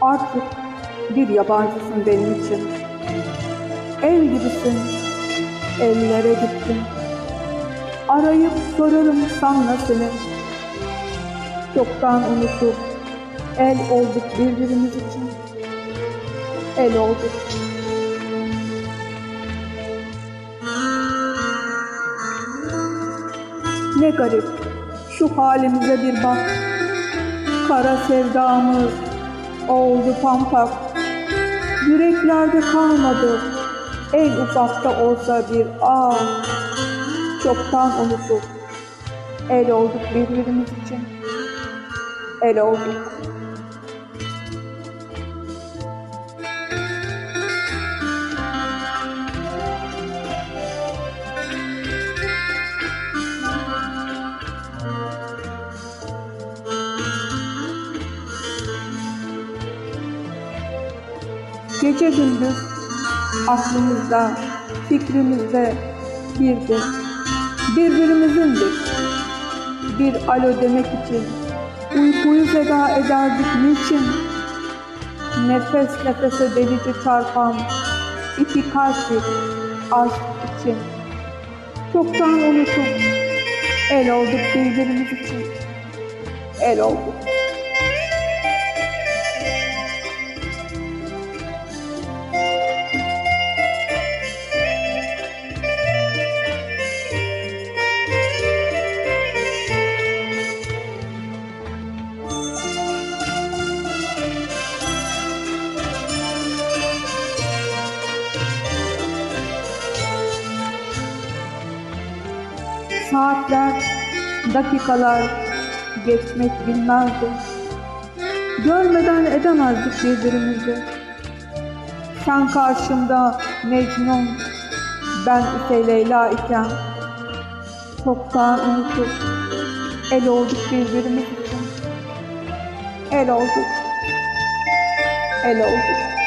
Artık bir yabancısın benim için. El gibisin, ellere gittin. Arayıp sorarım seni. Çoktan unutup el olduk birbirimiz için. El olduk. Ne garip şu halimize bir bak. Kara sevdamız oldu pampak. Yüreklerde kalmadı en ufakta olsa bir ağ. Çoktan unutup el olduk birbirimiz için. El olduk. Gece gündüz aklımızda, fikrimizde birdir. Birbirimizindir. Bir alo demek için uykuyu feda ederdik niçin? Nefes nefese delice çarpan iki kalplik aşk için. Çoktan unutup el olduk birbirimiz için. El olduk. Saatler, dakikalar geçmek bilmezdi. Görmeden edemezdik birbirimizi. Sen karşımda Mecnun, ben ise Leyla iken çoktan unutup el olduk birbirimiz için. El olduk. El olduk.